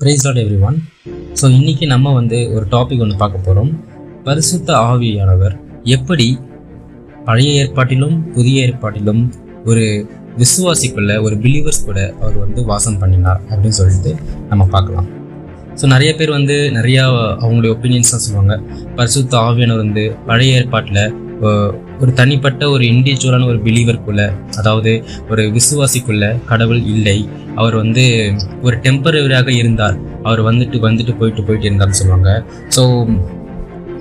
Price lot everyone so இன்றைக்கி நம்ம வந்து ஒரு டாபிக் ஒன்று பார்க்க போகிறோம் பரிசுத்த ஆவியானவர் எப்படி பழைய ஏற்பாட்டிலும் புதிய ஏற்பாட்டிலும் ஒரு விசுவாசிக்குள்ள ஒரு பிலீவர்ஸ் கூட அவர் வந்து வாசம் பண்ணினார் அப்படின்னு சொல்லிட்டு நம்ம பார்க்கலாம். ஸோ நிறைய பேர் வந்து நிறையா அவங்களுடைய ஒப்பீனியன்ஸ்லாம் சொல்லுவாங்க. பரிசுத்த ஆவியானவர் வந்து பழைய ஏற்பாட்டில் ஒரு தனிப்பட்ட ஒரு இண்டிவிஜுவலான ஒரு பிலீவருக்குள்ள அதாவது ஒரு விசுவாசிக்குள்ள கடவுள் இல்லை. அவர் வந்து ஒரு டெம்பரவரியாக இருந்தார். அவர் வந்துட்டு வந்துட்டு போயிட்டு போயிட்டு இருந்தார்னு சொல்லுவாங்க. ஸோ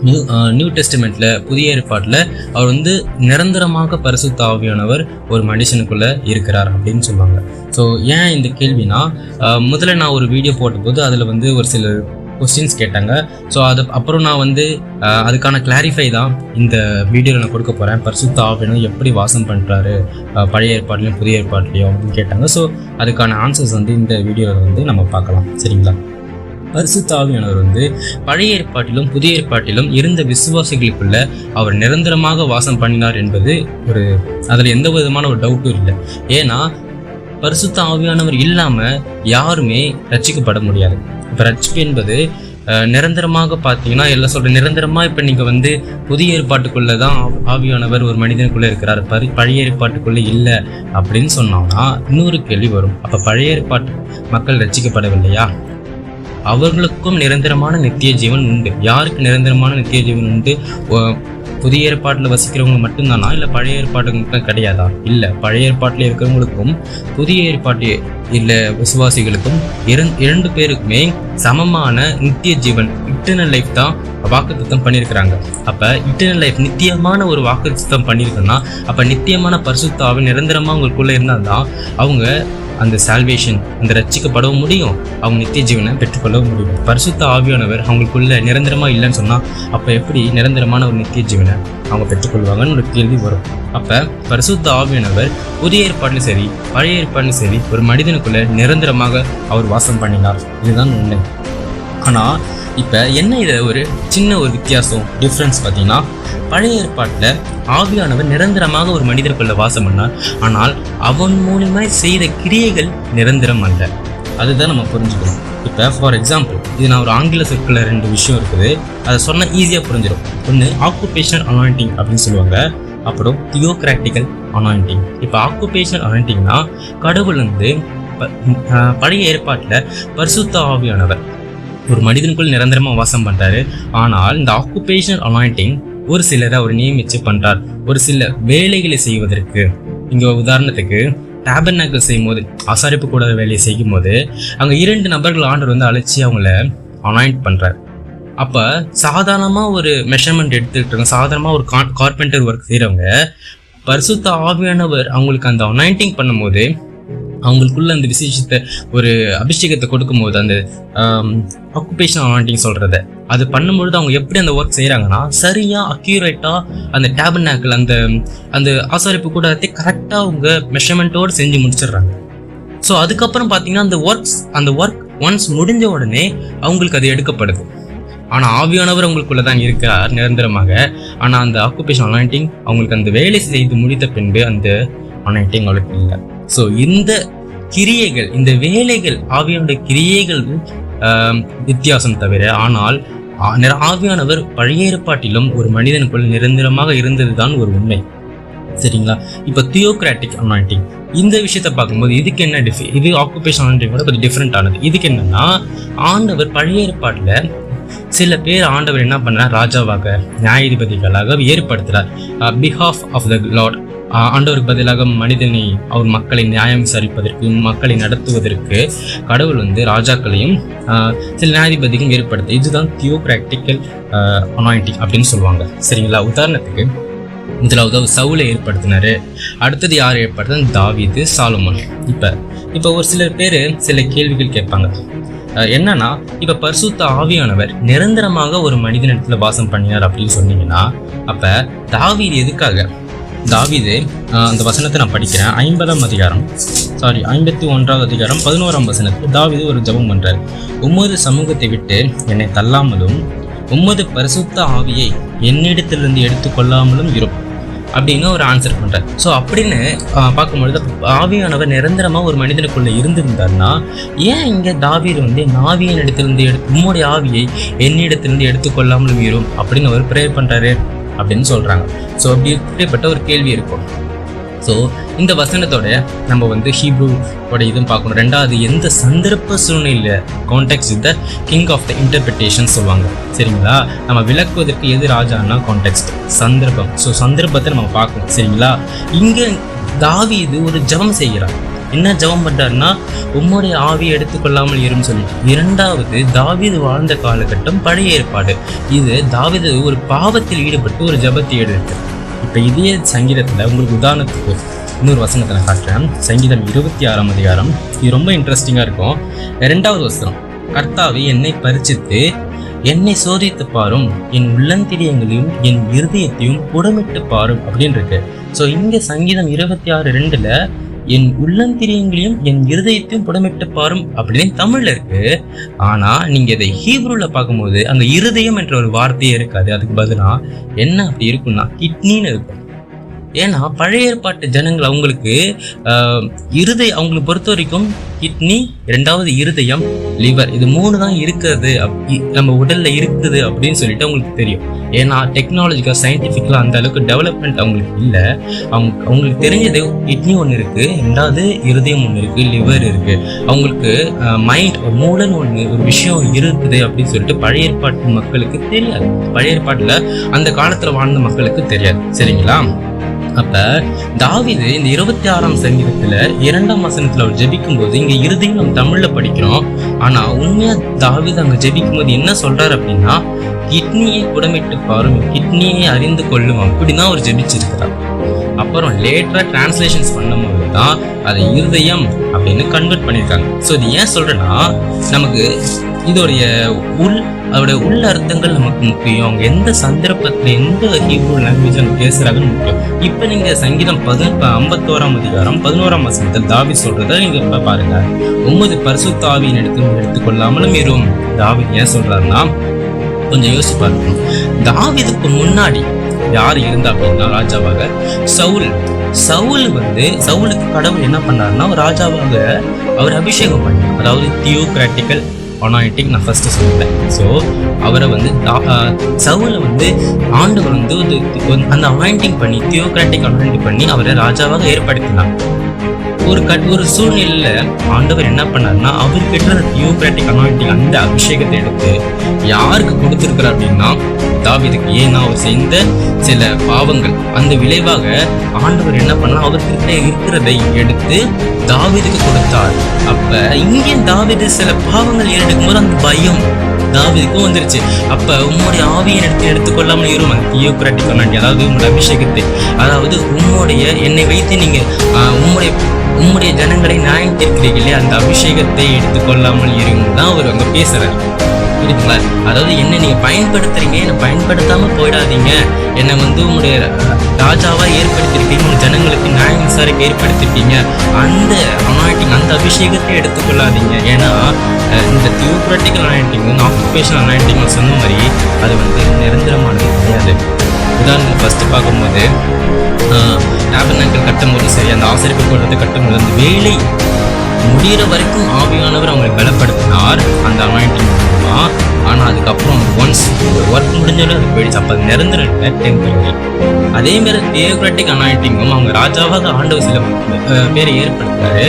நியூ நியூ டெஸ்டிமெண்ட்டில் புதிய ஏற்பாட்டில் அவர் வந்து நிரந்தரமாக பரிசுத்த ஆவியானவர் ஒரு மனுஷனுக்குள்ளே இருக்கிறார் அப்படின்னு சொல்லுவாங்க. ஸோ ஏன் இந்த கேள்வினா முதல்ல நான் ஒரு வீடியோ போட்டபோது அதில் வந்து ஒரு சில கொஸ்டின்ஸ் கேட்டாங்க. ஸோ அது அப்புறம் நான் வந்து அதுக்கான கிளாரிஃபை தான் இந்த வீடியோவில் நான் கொடுக்க போகிறேன் பரிசுத்த ஆவியானவர் எப்படி வாசம் பண்ணுறாரு பழைய ஏற்பாட்லையும் புதிய ஏற்பாட்லையும் அப்படின்னு கேட்டாங்க. ஸோ அதுக்கான ஆன்சர்ஸ் வந்து இந்த வீடியோவில் வந்து நம்ம பார்க்கலாம். சரிங்களா? பரிசுத்த ஆவியானவர் வந்து பழைய ஏற்பாட்டிலும் புதிய ஏற்பாட்டிலும் இருந்த விசுவாசிகளுக்குள்ள அவர் நிரந்தரமாக வாசம் பண்ணினார் என்பது ஒரு அதில் எந்த விதமான ஒரு டவுட்டும் இல்லை. ஏன்னா பரிசுத்த ஆவியானவர் இல்லாமல் யாருமே ரச்சிக்கப்பட முடியாது. இப்போ ரட்சிப்பு என்பது அஹ், நிரந்தரமாக பார்த்தீங்கன்னா எல்லாம் சொல்ற நிரந்தரமாக இப்போ நீங்கள் வந்து புதிய ஏற்பாட்டுக்குள்ளே தான் ஆவியானவர் ஒரு மனிதனுக்குள்ளே இருக்கிறார். பரி பழைய ஏற்பாட்டுக்குள்ளே இல்லை அப்படின்னு சொன்னோம்னா இன்னொரு கேள்வி வரும். அப்போ பழைய ஏற்பாட்டு மக்கள் ரட்சிக்கப்படவில்லையா? அவர்களுக்கும் நிரந்தரமான நித்திய ஜீவன் உண்டு. யாருக்கு நிரந்தரமான நித்திய ஜீவன் உண்டு? புதிய ஏற்பாட்டில் வசிக்கிறவங்க மட்டும்தானா? இல்லை பழைய ஏற்பாட்டுக்கு கிடையாதா? இல்லை பழைய ஏற்பாட்டில் இருக்கிறவங்களுக்கும் புதிய ஏற்பாட்டு இல்லை விசுவாசிகளுக்கும் இரண்டு பேருக்குமே சமமான நித்திய ஜீவன் இட்டர்னல் லைஃப் தான் வாக்குத்தத்தம் பண்ணியிருக்கிறாங்க. அப்போ இட்டர்னல் லைஃப் நித்தியமான ஒரு வாக்குத்தத்தம் பண்ணியிருக்குன்னா அப்போ நித்தியமான பரிசுத்தாவை நிரந்தரமாக உங்களுக்குள்ளே இருந்தால் தான் அவங்க அந்த சால்வேஷன் அந்த ரட்சிக்கப்படவும் முடியும். அவங்க நித்திய ஜீவனை பெற்றுக்கொள்ளவும் முடியும். பரிசுத்த ஆவியானவர் அவங்களுக்குள்ள நிரந்தரமாக இல்லைன்னு சொன்னால் அப்போ எப்படி நிரந்தரமான ஒரு நித்திய ஜீவனை அவங்க பெற்றுக்கொள்வாங்கன்னு ஒரு கேள்வி வரும். அப்போ பரிசுத்த ஆவியானவர் புதிய ஏற்பாட்டிலும் சரி பழைய ஏற்பாட்டிலும் சரி ஒரு மனிதனுக்குள்ள நிரந்தரமாக அவர் வாசம் பண்ணினார். இதுதான் உண்மை. ஆனால் இப்போ என்ன இதை ஒரு சின்ன ஒரு வித்தியாசம் டிஃப்ரென்ஸ் பார்த்தீங்கன்னா பழைய ஏற்பாட்டில் ஆவியானவர் நிரந்தரமாக ஒரு மனிதருக்குள்ள வாசம் பண்ணார். ஆனால் அவன் மூலிமா செய்த கிரியைகள் நிரந்தரம் அல்ல. அதுதான் நம்ம புரிஞ்சுக்கணும். இப்போ ஃபார் எக்ஸாம்பிள் இது நான் ஒரு ஆங்கில சொற்களில் ரெண்டு விஷயம் இருக்குது. அதை சொன்னால் ஈஸியாக புரிஞ்சிடும். ஒன்று ஆக்குபேஷனல் அனாயிண்டிங் அப்படின்னு சொல்லுவாங்க. அப்புறம் தியோக்ராட்டிக்கல் அனாயிண்டிங் இப்போ ஆக்குபேஷனல் அனாயிண்டிங்னா கடவுள் வந்து பழைய ஏற்பாட்டில் பரிசுத்த ஆவியானவர் ஒரு மனிதனுக்குள் நிரந்தரமாக வாசம் பண்ணுறாரு ஆனால் இந்த ஆக்குபேஷனல் அனாயிண்டிங் ஒரு சிலரை அவர் நியமித்து பண்ணுறார் ஒரு சில வேலைகளை செய்வதற்கு. இங்கே உதாரணத்துக்கு டேபர்னாக்கல் செய்யும் போது அசாரிப்பு கூட வேலையை செய்யும் போது அங்கே இரண்டு நபர்கள் ஆண்டர் வந்து அழைச்சி அவங்கள அனாயிண்ட் பண்ணுறார் அப்போ சாதாரணமாக ஒரு மெஷர்மெண்ட் எடுத்துக்கிட்டு சாதாரணமாக ஒரு கார்பெண்டர் ஒர்க் செய்கிறவங்க பரிசுத்த ஆவியானவர் அவங்களுக்கு அந்த அனாயிண்டிங் பண்ணும்போது அவங்களுக்குள்ள அந்த விசேஷத்தை ஒரு அபிஷேகத்தை கொடுக்கும்போது அந்த அக்குபேஷன் அனாயிண்டிங் சொல்கிறத அது பண்ணும்பொழுது அவங்க எப்படி அந்த ஒர்க் செய்கிறாங்கன்னா சரியாக அக்யூரேட்டாக அந்த டேபர்னாக்கிள் அந்த அந்த ஆசாரிப்பு கூட கரெக்டாக அவங்க மெஷர்மெண்ட்டோடு செஞ்சு முடிச்சிடுறாங்க. ஸோ அதுக்கப்புறம் பார்த்தீங்கன்னா அந்த ஒர்க்ஸ் அந்த ஒர்க் ஒன்ஸ் முடிஞ்ச உடனே அவங்களுக்கு அது எடுக்கப்படுது. ஆனால் ஆவியானவர் அவங்களுக்குள்ள தான் இருக்கிறார் நிரந்தரமாக. ஆனால் அந்த ஆக்குபேஷன் அனாயிண்டிங் அவங்களுக்கு அந்த வேலை செய்து முடித்த பின்பு அந்த அனாயிண்டிங் அவளுக்கு இல்லை. ஸோ இந்த கிரியைகள் இந்த வேலைகள் ஆவியானுடைய கிரியைகள் வித்தியாசம் தவிர ஆனால் ஆவியானவர் பழைய ஏற்பாட்டிலும் ஒரு மனிதனுக்குள் நிரந்தரமாக இருந்ததுதான் ஒரு உண்மை. சரிங்களா? இப்போ தியோக்ராட்டிக் அனாயிண்டிங் இந்த விஷயத்தை பார்க்கும்போது இதுக்கு என்ன டிஃபி இது ஆக்குபேஷன் அனாயிண்டிங்கோட கொஞ்சம் டிஃப்ரெண்ட் ஆனது. இதுக்கு என்னன்னா ஆண்டவர் பழைய ஏற்பாட்டில் சில பேர் ஆண்டவர் என்ன பண்ணார்? ராஜாவாக நியாயாதிபதிகளாக ஏற்படுத்துறார். பிஹாஃப் ஆஃப் த லார்ட் ஆண்டவருக்கு பதிலாக மனிதனை அவர் மக்களை நியாயம் விசாரிப்பதற்கு மக்களை நடத்துவதற்கு கடவுள் வந்து ராஜாக்களையும் சில நியாயாதிபதிகளும் ஏற்படுத்து இதுதான் தியோக்ராக்டிக்கல் அனாயிண்டிங் அப்படின்னு சொல்லுவாங்க. சரிங்களா? உதாரணத்துக்கு முதலாவது அவர் சவுலை ஏற்படுத்தினாரு. அடுத்தது யார் ஏற்படுத்தினா தாவீது சாலமோன். இப்போ இப்போ ஒரு சிலர் பேர் சில கேள்விகள் கேட்பாங்க. என்னன்னா இப்ப பரிசுத்த ஆவியானவர் நிரந்தரமாக ஒரு மனிதனிடத்துல வாசம் பண்ணினார் அப்படின்னு சொன்னீங்கன்னா அப்ப தாவீது எதுக்காக தாவீது அந்த வசனத்தை நான் படிக்கிறேன். ஐம்பதாம் அதிகாரம். சாரி ஐம்பத்தி ஒன்றாவது அதிகாரம் பதினோராம் வசனத்தில் தாவீது ஒரு ஜெபம் பண்ணுறார் உமது சமூகத்தை விட்டு என்னை தள்ளாமலும் உமது பரிசுத்த ஆவியை என்னிடத்திலிருந்து எடுத்துக்கொள்ளாமலும் இருக்கும் அப்படின்னு ஒரு ஆன்சர் பண்ணுறார் ஸோ அப்படின்னு பார்க்கும்பொழுது ஆவியானவர் நிரந்தரமாக ஒரு மனிதனுக்குள்ளே இருந்திருந்தார்னா ஏன் இங்கே தாவீர் வந்து என் ஆவியின் இடத்திலிருந்து எடுத்து உம்முடைய ஆவியை என்னிடத்திலிருந்து எடுத்துக்கொள்ளாமல் உயிரும் அப்படின்னு அவர் ப்ரேயர் பண்ணுறாரு அப்படின்னு சொல்கிறாங்க ஸோ அப்படி இப்படிப்பட்ட ஒரு கேள்வி இருக்கும். ஸோ இந்த வசனத்தோட நம்ம வந்து ஹீப்ரூவோட இதுவும் பார்க்கணும். ரெண்டாவது எந்த சந்தர்ப்ப சூழ்நிலையில் contact with the king of the interpretation சொல்லுவாங்க. சரிங்களா? நம்ம விளக்குவதற்கு எது ராஜான்னா கான்டெக்ட் சந்தர்ப்பம். ஸோ சந்தர்ப்பத்தை நம்ம பார்க்கணும். சரிங்களா? இங்கே தாவி இது ஒரு ஜெபம் செய்கிறார். என்ன ஜெபம் பண்றாருன்னா உம்முடைய ஆவியை எடுத்துக்கொள்ளாமல் இரும் சொல்லி இரண்டாவது தாவீது வாழ்ந்த காலகட்டம் பழைய ஏற்பாடு. இது தாவிது ஒரு பாவத்தில் ஈடுபட்டு ஒரு ஜபத்தை எடுத்து இப்போ இதே சங்கீதத்தில் உங்களுக்கு உதாரணத்துக்கு இன்னொரு வசனத்தை நான் காட்டுறேன். சங்கீதம் இருபத்தி ஆறாம் அதிகாரம். இது ரொம்ப இன்ட்ரெஸ்டிங்காக இருக்கும். ரெண்டாவது வசனம். கர்த்தாவை என்னை பரிச்சித்து என்னை சோதித்து பாரும். என் உள்ளந்திரியங்களையும் என் இருதயத்தையும் புடமிட்டு பாரும். அப்படின்னு இருக்கு. ஸோ இங்கே சங்கீதம் இருபத்தி ஆறு ரெண்டுல என் உள்ளந்திரியங்களையும் என் இருதயத்தையும் புடமிட்டு பாரும் அப்படின்னு தமிழ்ல இருக்கு. ஆனா நீங்க இதை ஹீப்ரூல பார்க்கும்போது அங்க இருதயம் என்ற ஒரு வார்த்தையே இருக்காது. அதுக்கு பதிலா என்ன அப்படி இருக்கும்னா கிட்னின்னு இருக்கும். ஏன்னா பழைய ஏற்பாட்டு ஜனங்கள் அவங்களுக்கு ஆஹ், இருதய அவங்களுக்கு பொறுத்த வரைக்கும் கிட்னி ரெண்டாவது இருதயம் லிவர் இது மூணு தான் இருக்கிறது நம்ம உடல்ல இருக்குது அப்படின்னு சொல்லிட்டு அவங்களுக்கு தெரியும். ஏன்னா டெக்னாலஜிக்கா சயின்டிஃபிக்கலா அந்த அளவுக்கு டெவலப்மெண்ட் அவங்களுக்கு இல்லை. அவங்க அவங்களுக்கு தெரிஞ்சது கிட்னி ஒன்று இருக்கு ரெண்டாவது இருதயம் ஒன்று இருக்கு லிவர் இருக்கு. அவங்களுக்கு மைண்ட் ஒரு ஒன்று ஒரு விஷயம் இருக்குது அப்படின்னு சொல்லிட்டு பழைய ஏற்பாட்டு மக்களுக்கு தெரியாது. பழைய ஏற்பாட்டில் அந்த காலத்தில் வாழ்ந்த மக்களுக்கு தெரியாது. சரிங்களா? அப்ப தாவிது இந்த இருபத்தி ஆறாம் சங்கீதத்துல இரண்டாம் வசனத்துல அவர் ஜெபிக்கும் போது இங்க இறுதியும் நம்ம தமிழ்ல படிக்கிறோம். ஆனா உண்மையா தாவிது அங்க ஜெபிக்கும் போது என்ன சொல்றாரு அப்படின்னா கிட்னியை புடமிட்டு பாரும் கிட்னியை அறிந்து கொள்ளும் அப்படிதான் அவர் ஜெபிச்சிருக்கிறார். அப்புறம் லேட்டரா டிரான்ஸ்லேஷன்ஸ் பண்ணும்போது தான் அதை இருதயம் அப்படின்னு கன்வெர்ட் பண்ணியிருக்காங்க. ஸோ இது ஏன் சொல்றேன்னா நமக்கு இதோடைய உள் அதோடைய உள்ள அர்த்தங்கள் நமக்கு முக்கியம். அவங்க எந்த சந்தர்ப்பத்தில் எந்த ஹீப்ரூ லாங்குவேஜ் அவங்க பேசுகிறாங்கன்னு முக்கியம். இப்போ நீங்கள் சங்கீதம் பதினெட்டு ஐம்பத்தோராம் அதிகாரம் பதினோராம் வசனத்தில் தாவி சொல்கிறத நீங்கள் இப்போ பாருங்கள் உமது பரிசுத்த எடுத்து எடுத்துக்கொள்ளாமலும் இருக்கும் தாவி ஏன் சொல்கிறாருன்னா கொஞ்சம் யோசிச்சு பார்க்கணும் தாவிதுக்கு முன்னாடி யார் இருந்தா அப்படின்னா ராஜாவாக சவுல். சவுல் வந்து சவுலுக்கு கடவுள் என்ன பண்ணாருன்னா ராஜாவாக அவர் அபிஷேகம் பண்ணார் அதாவது தியோகிராட்டிக்கல் அனாயிட்டிங் நான் ஃபஸ்ட்டு சொல்லிட்டேன். ஸோ அவரை வந்து தா- சவுலை வந்து ஆண்டவர் வந்து அந்த அனாயிண்டிங் பண்ணி தியோக்ராட்டிக் அனாயிண்டிங் பண்ணி அவரை ராஜாவாக ஏற்படுத்தினார். ஒரு கட் ஒரு சூழ்நிலையில் ஆண்டவர் என்ன பண்ணாருன்னா அவர் பெற்ற தியோக்ராட்டிக் அனாயிண்டிங் அந்த அபிஷேகத்தை எடுத்து யாருக்கு கொடுத்துருக்குறார் அப்படின்னா தாவிதுக்கு ஏன்னா அவர் செய்த சில பாவங்கள். அந்த விளைவாக ஆண்டவர் என்ன பண்ணா அவர்கிட்ட இருக்கிறதை எடுத்து தாவிதுக்கு கொடுத்தார். அப்ப இங்கே தாவிது சில பாவங்கள் எடுக்கும் போது அந்த பயம் தாவிதுக்கும் வந்துருச்சு. அப்ப உம்முடைய ஆவியை எடுத்து எடுத்துக்கொள்ளாமல் இரும்? அந்த தியோகிராட்டிக் அனாயிண்டிங் அதாவது உங்களுடைய அபிஷேகத்தை. அதாவது உம்முடைய என்னை வைத்து நீங்க ஆஹ், உம்முடைய உம்முடைய ஜனங்களை நியாயம் தீர்க்கிறீர்களே அந்த அபிஷேகத்தை எடுத்துக்கொள்ளாமல் இருங்க தான் அவர் அங்க பேசுறாரு. புரியுதுங்களா அதாவது என்ன நீங்கள் பயன்படுத்துறீங்க என்னை பயன்படுத்தாமல் போயிடாதீங்க. என்னை வந்து உங்களுடைய ராஜாவாக ஏற்படுத்தியிருக்கீங்க உங்கள் ஜனங்களுக்கு நியாயம் விசாரிக்க ஏற்படுத்தியிருக்கீங்க அந்த அனாயிட்டிங் அந்த அபிஷேகத்தை எடுத்துக்கொள்ளாதீங்க. ஏன்னா இந்த தியோக்ராட்டிக்கல் அனாயிட்டிங் ஆக்குபேஷன் அனாயிட்டிங் சொன்ன மாதிரி அது வந்து நிரந்தரமானது கிடையாது. உதாரணத்துக்கு ஃபஸ்ட்டு பார்க்கும்போது டேபர்னாக்கள் கட்டும்போது சரி அந்த ஆசிரியர் கூட்டத்தை கட்டும்போது அந்த வேலை முடிகிற வரைக்கும் ஆவியானவர் அவங்களை பலப்படுத்தினார். அந்த அனாயிட்டிங் மூலமா ஆனால் அதுக்கப்புறம் ஒன்ஸ் ஒர்க் முடிஞ்சாலும் அது போயிடுச்சு. அப்போ அது நிரந்தரம் இல்லை டெம்பரரி அதே மாதிரி தியோக்ராட்டிக் அனாயிட்டிங்கும் அவங்க ராஜாவாக ஆண்டவர் சில பேரை ஏற்படுத்துறாரு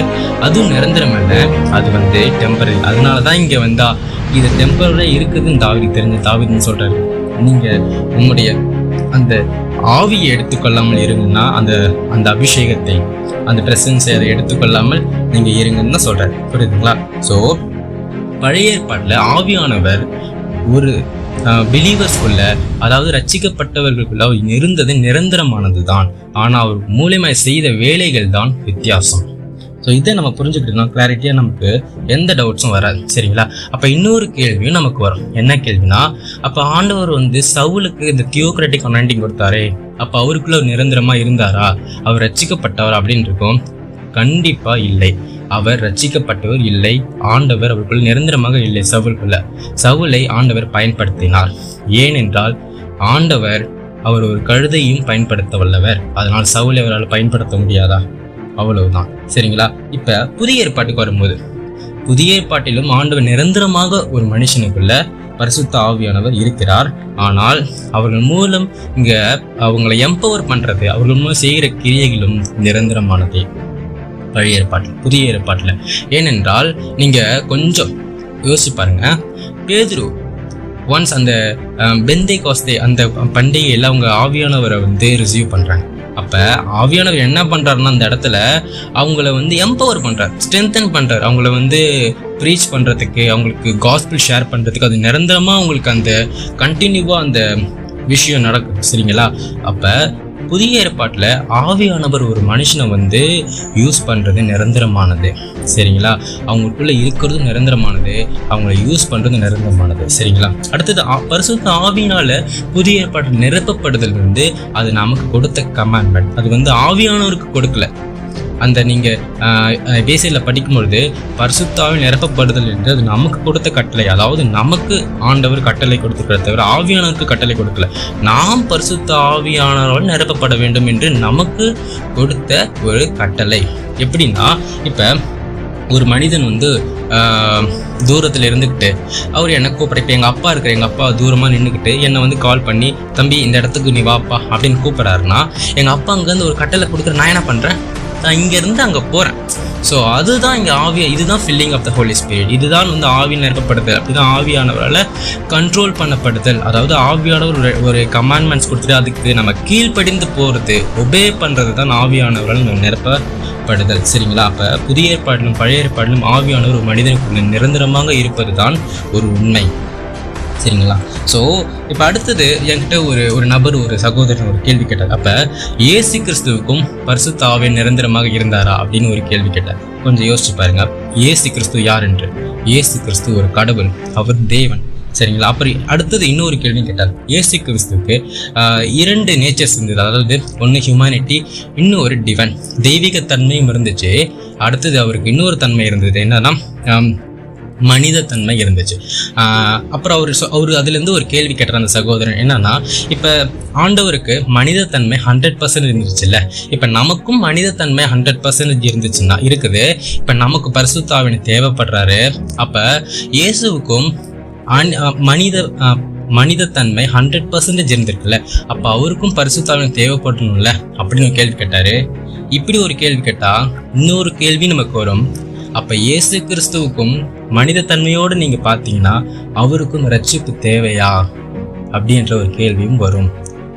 அதுவும் நிரந்தரம் இல்லை அது வந்து டெம்பரரி அதனால தான் இங்கே வந்தா இது டெம்பரரியாக இருக்குதுன்னு தாவிக்கு தெரிஞ்ச தாவிதுன்னு சொல்கிறாரு நீங்கள் உங்களுடைய அந்த ஆவியை எடுத்துக்கொள்ளாமல் இருங்கன்னா அந்த அந்த அபிஷேகத்தை அந்த பிரசன்ஸை அதை எடுத்துக்கொள்ளாமல் நீங்க இருங்கன்னு தான் சொல்றாரு. புரியுதுங்களா? ஸோ பழைய ஏற்பாட்டில் ஆவியானவர் ஒரு பிலீவர்ஸ்குள்ள அதாவது ரச்சிக்கப்பட்டவர்களுக்குள்ள அவர் இருந்தது நிரந்தரமானது தான் ஆனால் அவர் மூலியமாக செய்த வேலைகள் தான் வித்தியாசம். ஸோ இதை நம்ம புரிஞ்சுக்கிட்டோம்னா கிளாரிட்டியாக நமக்கு எந்த டவுட்ஸும் வராது. சரிங்களா? அப்போ இன்னொரு கேள்வியும் நமக்கு வரும். என்ன கேள்வினா அப்போ ஆண்டவர் வந்து சவுலுக்கு இந்த தியோக்ராட்டிக் அனாயிண்டிங் கொடுத்தாரே. அப்போ அவருக்குள்ள ஒரு நிரந்தரமாக இருந்தாரா? அவர் ரட்சிக்கப்பட்டவர் அப்படின்னு இருக்கும். கண்டிப்பாக இல்லை. அவர் ரட்சிக்கப்பட்டவர் இல்லை. ஆண்டவர் அவருக்குள் நிரந்தரமாக இல்லை சவுலுக்குள்ள. சவுலை ஆண்டவர் பயன்படுத்தினார். ஏனென்றால் ஆண்டவர் அவர் ஒரு கழுதையும் பயன்படுத்த வல்லவர் அதனால் சவுலை அவரால் பயன்படுத்த முடியாதா? அவ்வளவுதான். சரிங்களா? இப்ப புதிய ஏற்பாட்டுக்கு வரும்போது. புதிய ஏற்பாட்டிலும் ஆண்டவர் நிரந்தரமாக ஒரு மனுஷனுக்குள்ள பரிசுத்த ஆவியானவர் இருக்கிறார். ஆனால் அவர்கள் மூலம் இங்க அவங்களை எம்பவர் பண்றது அவர்கள் மூலம் செய்கிற கிரியைகளும் நிரந்தரமானதே. பழைய ஏற்பாட்டில் புதிய ஏற்பாட்டில். ஏனென்றால் நீங்க கொஞ்சம் யோசிச்சு பாருங்க. பேதுரு ஒன்ஸ் அந்த பெந்தை காஸ்தே அந்த பண்டிகையில் அவங்க ஆவியானவரை வந்து ரிசீவ் பண்றாங்க. அப்போ ஆவியானவர் என்ன பண்ணுறாருன்னா அந்த இடத்துல அவங்கள வந்து எம்பவர் பண்ணுறார் ஸ்ட்ரென்தன் பண்ணுறார் அவங்கள வந்து ப்ரீச் பண்ணுறதுக்கு அவங்களுக்கு காஸ்பிள் ஷேர் பண்ணுறதுக்கு அது நிரந்தரமாக அவங்களுக்கு அந்த கண்டினியூவாக அந்த விஷயம் நடக்கும் சரிங்களா? அப்போ புதிய ஏற்பாட்டில் ஆவியானவர் ஒரு மனுஷனை வந்து யூஸ் பண்ணுறது நிரந்தரமானது. சரிங்களா? அவங்களுக்குள்ளே இருக்கிறது நிரந்தரமானது அவங்கள யூஸ் பண்ணுறது நிரந்தரமானது. சரிங்களா? அடுத்தது ஆ- பரிசுத்த ஆவியினால் புதிய ஏற்பாட்டில் நிரப்பப்படுதல் வந்து அது நமக்கு கொடுத்த கமாண்ட்மெண்ட் அது வந்து ஆவியானவருக்கு கொடுக்கல. அந்த நீங்கள் பேசியில் படிக்கும்பொழுது பரிசுத்தாவில் நிரப்பப்படுதல் என்று அது நமக்கு கொடுத்த கட்டளை. அதாவது நமக்கு ஆண்டவர் கட்டளை கொடுத்துக்கிற தவிர ஆவியானவருக்கு கட்டளை கொடுக்கல. நாம் பரிசுத்த ஆவியானவரால் நிரப்பப்பட வேண்டும் என்று நமக்கு கொடுத்த ஒரு கட்டளை. எப்படின்னா இப்போ ஒரு மனிதன் வந்து தூரத்தில் இருந்துக்கிட்டு அவர் என்ன கூப்பிட இப்போ எங்கள் அப்பா இருக்கிற எங்கள் அப்பா தூரமாக நின்றுக்கிட்டு என்னை வந்து கால் பண்ணி தம்பி இந்த இடத்துக்கு நீ வாப்பா அப்படின்னு கூப்பிட்றாருன்னா எங்கள் அப்பா அங்கேருந்து ஒரு கட்டளை கொடுக்குற நான் என்ன பண்ணுறேன் நான் இங்கேருந்து அங்கே போகிறேன் ஸோ அதுதான் இங்கே ஆவியா இதுதான் filling of the holy spirit இதுதான் வந்து ஆவியில் நிரப்பப்படுதல். அப்படிதான் ஆவியானவரால் கண்ட்ரோல் பண்ணப்படுதல். அதாவது ஆவியானவர் ஒரு ஒரு கமாண்ட்மெண்ட்ஸ் கொடுத்துட்டு அதுக்கு நம்ம கீழ்ப்படிந்து போகிறது ஒபே பண்ணுறது தான் ஆவியானவரால் நிரப்பப்படுதல். சரிங்களா? அப்போ புதிய ஏற்பாட்டிலும் பழைய ஏற்பாட்டிலும் ஆவியானவர் ஒரு மனிதனுக்குள்ள நிரந்தரமாக இருப்பது தான் ஒரு உண்மை. சரிங்களா? ஸோ இப்போ அடுத்தது என்கிட்ட ஒரு ஒரு நபர் ஒரு சகோதரன் ஒரு கேள்வி கேட்டார். அப்போ ஏசி கிறிஸ்துவுக்கும் பரிசு தாவே நிரந்தரமாக இருந்தாரா அப்படின்னு ஒரு கேள்வி கேட்டார். கொஞ்சம் யோசிச்சு பாருங்க. ஏசி கிறிஸ்து யார் என்று? ஏசு கிறிஸ்து ஒரு கடவுள் அவர் தேவன். சரிங்களா? அப்புறம் அடுத்தது இன்னொரு கேள்வி கேட்டார். ஏசு கிறிஸ்துவுக்கு இரண்டு நேச்சர்ஸ் இருந்தது. அதாவது ஒன்று ஹியூமனிட்டி இன்னும் ஒரு டிவன் தெய்வீக தன்மையும் இருந்துச்சு. அடுத்தது அவருக்கு இன்னொரு தன்மை இருந்தது. என்னன்னா மனிதத்தன்மை மனித தன்மை இருந்துச்சு அப்புறம் அவர் அவர் அதுலேருந்து ஒரு கேள்வி கேட்டார் அந்த சகோதரன். என்னன்னா இப்போ ஆண்டவருக்கு மனித தன்மை ஹண்ட்ரட் பர்சன்ட் இருந்துச்சுல்ல. இப்போ நமக்கும் மனித தன்மை ஹண்ட்ரட் பர்சன்டேஜ் இருந்துச்சுன்னா இருக்குது. இப்போ நமக்கு பரிசுத்தாவின் தேவைப்படுறாரு. அப்போ இயேசுவுக்கும் மனித மனிதத்தன்மை மனித தன்மை ஹண்ட்ரட் பர்சன்டேஜ் இருந்திருக்குல்ல. அப்போ அவருக்கும் பரிசுத்தாவின் தேவைப்படணும்ல அப்படின்னு கேள்வி கேட்டார். இப்படி ஒரு கேள்வி கேட்டால் இன்னொரு கேள்வி நமக்கு வரும். அப்ப இயேசு கிறிஸ்துவுக்கும் மனித தன்மையோடு நீங்க பார்த்தீங்கன்னா அவருக்கும் ரட்சிப்பு தேவையா? அப்படின்ற ஒரு கேள்வியும் வரும்.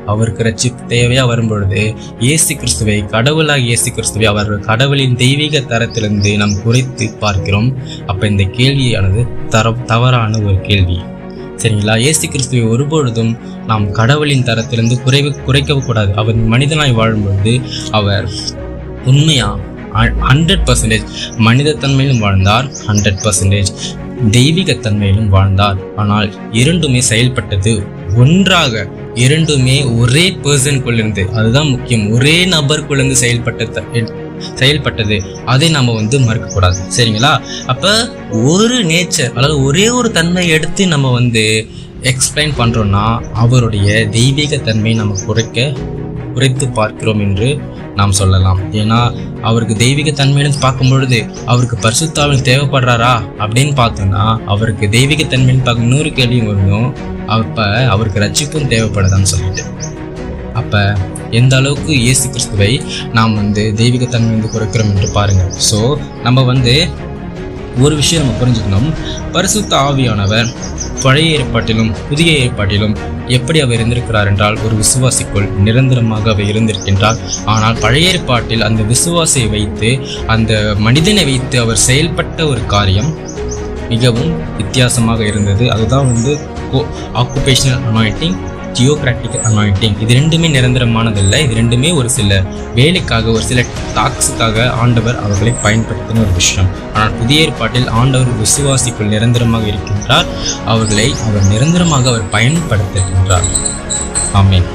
அவருக்கு ரட்சிப்பு தேவையா வரும்பொழுது இயேசு கிறிஸ்துவை கடவுளாக இயேசு கிறிஸ்துவை அவர் கடவுளின் தெய்வீக தரத்திலிருந்து நாம் குறைத்து பார்க்கிறோம். அப்ப இந்த கேள்வியானது தர தவறான ஒரு கேள்வி. சரிங்களா? இயேசு கிறிஸ்துவை ஒருபொழுதும் நாம் கடவுளின் தரத்திலிருந்து குறைவு குறைக்கக்கூடாது அவர் மனிதனாய் வாழும்பொழுது அவர் உண்மையா ஹண்ட்ரட் பர்சன்டேஜ் மனிதத்தன்மையிலும் வாழ்ந்தார் ஹண்ட்ரட் பர்சன்டேஜ் தெய்வீகத்தன்மையிலும் வாழ்ந்தார். ஆனால் இரண்டுமே செயல்பட்டது. ஒன்றாக இரண்டுமே ஒரே பர்சனுக்குள்ளிருந்து அதுதான் முக்கியம். ஒரே நபருக்குள்ளிருந்து செயல்பட்ட செயல்பட்டது அதை நம்ம வந்து மறுக்கக்கூடாது. சரிங்களா? அப்ப ஒரு நேச்சர் அதாவது ஒரே ஒரு தன்மை எடுத்து நம்ம வந்து எக்ஸ்பிளைன் பண்றோம்னா அவருடைய தெய்வீக தன்மையை நம்ம குறைக்க குறைத்து பார்க்கிறோம் என்று நாம் சொல்லலாம். ஏன்னா அவருக்கு தெய்வீக தன்மையிலும் பார்க்கும் பொழுது அவருக்கு பரிசுத்தாவில் தேவைப்படுறாரா அப்படின்னு பார்த்தோம்னா அவருக்கு தெய்வீக தன்மைன்னு பார்க்க நூறு கேள்வியும் வரும். அப்ப அவருக்கு ரட்சிப்பும் தேவைப்படுதான்னு சொல்லிட்டு. அப்ப எந்த அளவுக்கு இயேசு கிறிஸ்துவை நாம் வந்து தெய்வீக தன்மை வந்து குறைக்கிறோம் என்று பாருங்க ஸோ நம்ம வந்து ஒரு விஷயம் நம்ம புரிஞ்சுக்கணும். பரிசுத்த ஆவியானவர் பழைய ஏற்பாட்டிலும் புதிய ஏற்பாட்டிலும் எப்படி அவர் இருந்திருக்கிறார் என்றால் ஒரு விசுவாசிக்குள் நிரந்தரமாக அவர் இருந்திருக்கின்றார். ஆனால் பழைய ஏற்பாட்டில் அந்த விசுவாசை வைத்து அந்த மனிதனை வைத்து அவர் செயல்பட்ட ஒரு காரியம் மிகவும் வித்தியாசமாக இருந்தது. அதுதான் வந்து ஆக்குபேஷனல் அனாயிட்டிங் ஜியோகிராட்டிக் அனாயிட்டிங் இது ரெண்டுமே நிரந்தரமானதில்லை. இது ரெண்டுமே ஒரு சில வேலைக்காக ஒரு சில டாக்ஸுக்காக ஆண்டவர் அவர்களை பயன்படுத்தின ஒரு விஷயம். ஆனால் புதிய ஏற்பாட்டில் ஆண்டவர் விசுவாசிக்குள் நிரந்தரமாக இருக்கின்றார். அவர்களை அவர் நிரந்தரமாக அவர் பயன்படுத்துகின்றார். ஆமீன்.